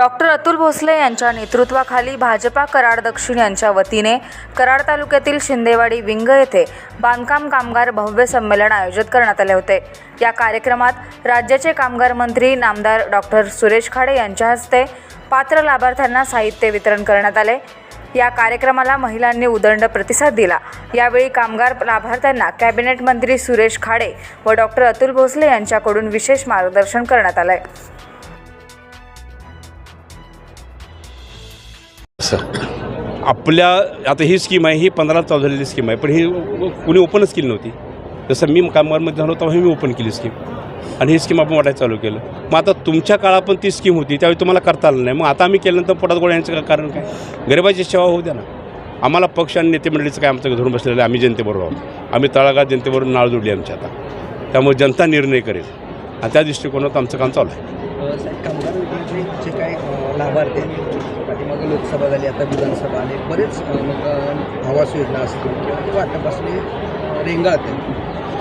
Doctor Atul Bhosale यांच्या नेतृत्वाखाली भाजपा कराड दक्षिण यांच्या वतीने कराड तालुक्यातील शिंदेवाडी विंग येथे बांधकाम कामगार भव्य संमेलन आयोजित करण्यात आले होते. या कार्यक्रमात राज्याचे कामगार मंत्री नामदार डॉक्टर सुरेश खाडे यांच्या हस्ते पात्र लाभार्थ्यांना साहित्य वितरण करण्यात आले. या कार्यक्रमाला महिलांनी उदंड प्रतिसाद दिला. यावेळी कामगार लाभार्थ्यांना कॅबिनेट मंत्री सुरेश खाडे व डॉक्टर अतुल भोसले यांच्याकडून विशेष मार्गदर्शन करण्यात आलं सर. आपल्या आता ही स्कीम आहे ही पंधरा चालू झालेली स्कीम आहे पण ही कुणी ओपनच केली नव्हती. जसं मी कामगारमध्ये झालो तेव्हा मी ओपन केली स्कीम आणि ही स्कीम आपण वाटायला चालू केलं. मग आता तुमच्या काळात पण ती स्कीम होती त्यावेळी तुम्हाला करता आलं नाही. मग आता आम्ही केल्यानंतर पोटात गोळ्या यांचं कारण काय? गरिबाची सेवा होऊ द्या ना. आम्हाला पक्ष आणि नेते मंडळीचं काय आमचं धरून बसलेलं आहे आम्ही जनतेबरोबर आहोत. आम्ही तळागाळ जनतेबरोबर नाळ जोडली आमची आता. त्यामुळे जनता निर्णय करेल. आणि त्या दृष्टिकोनात आमचं काम चालू आहे. साहेब कामगार योजनेतले जे काही लाभार्थी आहेत पाठीमागे लोकसभा झाली आता विधानसभा आणि बरेच मग आवास योजना असतील किंवा ते वाटप असले रेंगाळत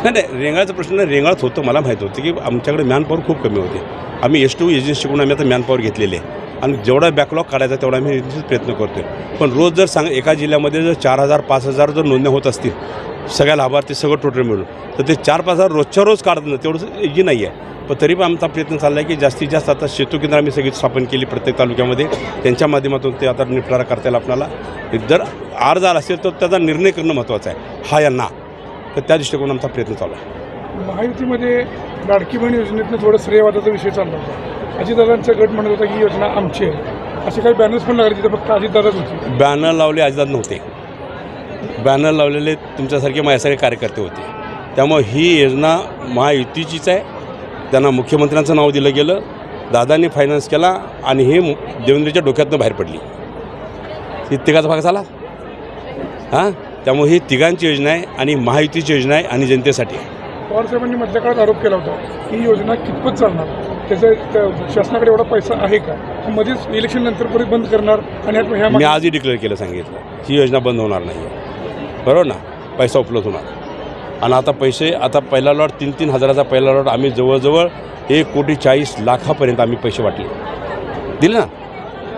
नाही नाही रेंगाळचा प्रश्न रेंगाळत होतं मला माहीत होतं की आमच्याकडे मॅनपॉवर खूप कमी होते. आम्ही एस टू एजन्सीकडून आम्ही आता मॅनपॉवर घेतलेले आहे. आणि जेवढा बॅकलॉग काढायचा तेवढा आम्ही प्रयत्न करतो आहे पण रोज जर सांग एका जिल्ह्यामध्ये जर चार हजार पाच हजार जर नोंदण्या होत असतील सगळ्या लाभार्थी सगळं टोटल मिळून. तर ते चार पाच हजार रोजच्या रोज काढणं तेवढं इजी नाही आहे. पण तरी पण आमचा प्रयत्न चालला आहे की जास्तीत जास्त आता सेतू केंद्र आम्ही सगळी स्थापन केली प्रत्येक तालुक्यामध्ये. त्यांच्या माध्यमातून ते आता निपटारा करता येईल आपल्याला. जर अर्ज आला असेल तर त्याचा निर्णय करणं महत्त्वाचं आहे. हा या ना तर त्या दृष्टिकोन आमचा प्रयत्न चालू आहे. महायुतीमध्ये लाडकी बहीण योजनेतनं थोडं श्रेयवादाचा विषय चालला होता. अजितदादांचा गट म्हणत होता की ही योजना आमची आहे. असे काही बॅनर्स पण लागले तिथे फक्त अजितदादाच होती. बॅनर लावले अजिबात नव्हते. बॅनर लावलेले तुमच्यासारखे माझ्यासारखे कार्यकर्ते होते. त्यामुळे ही योजना महायुतीचीच आहे. त्यांना मुख्यमंत्र्यांचं नाव दिलं गेलं दादांनी फायनान्स केला आणि हे मु- देवेंद्रच्या डोक्यातनं बाहेर पडली. ही तिघाचा भाग झाला. हां? त्यामुळे ही तिघांची योजना आहे आणि महायुतीची योजना आहे आणि जनतेसाठी. पवारसाहेबांनी मधल्या काळात आरोप केला होता की ही योजना कितपत चालणार? त्याचं त्या शासनाकडे एवढा पैसा आहे का? मध्येच इलेक्शन नंतर परत बंद करणार आणि मी आजही डिक्लेअर केलं सांगितलं. ही योजना बंद होणार नाही आहे बरोबर ना? पैसा उपलब्ध होणार. आणि आता पैसे आता पहिला लॉट तीन तीन हजाराचा पहिला लॉट आम्ही जवळजवळ एक कोटी चाळीस लाखापर्यंत आम्ही पैसे वाटले. दिले ना?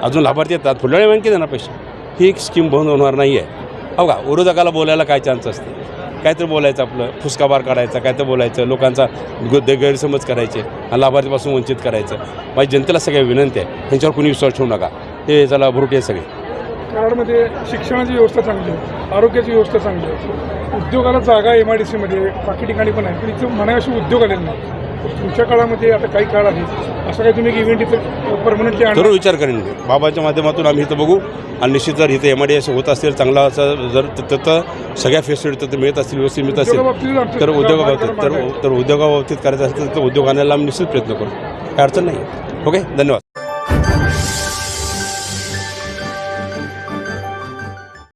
अजून लाभार्थी येतात. पुढल्या वेळी आणखी देणार पैसे. ही एक स्कीम बंद होणार नाही आहे हो का? विरोधकाला बोलायला काय चान्स असते? काहीतरी बोलायचं आपलं. फुसकाबार काढायचा काहीतरी बोलायचं. लोकांचा गैरसमज करायचे. आणि लाभार्थीपासून वंचित करायचं. माझी जनतेला सगळ्या विनंती आहे. ह्यांच्यावर कोणी विश्वास ठेवू नका. हे चला भरुटे आहे सगळे. कराडमध्ये शिक्षणाची व्यवस्था चांगली आहे आरोग्याची व्यवस्था चांगली आहे. उद्योगाला जागा एम आय डी सीमध्ये बाकी ठिकाणी पण आहे पण इथं म्हणा असे उद्योग आलेले नाही तर तुमच्या काळामध्ये आता काही काळ आहे असं काही तुम्ही इव्हेंट इथं परमनंटली जरूर विचार करेन बाबाच्या माध्यमातून आम्ही इथं बघू. आणि निश्चित जर इथं एम आय डी एस होत असेल चांगला असं जर तिथं सगळ्या फॅसिलिटी तिथं मिळत असतील व्यवस्थित मिळत असेल तर उद्योगाबाबतीत तर. तर उद्योगाबाबतीत करायचं असेल तर उद्योग आणायला आम्ही निश्चित प्रयत्न करू. काय अडचण नाही. ओके? धन्यवाद.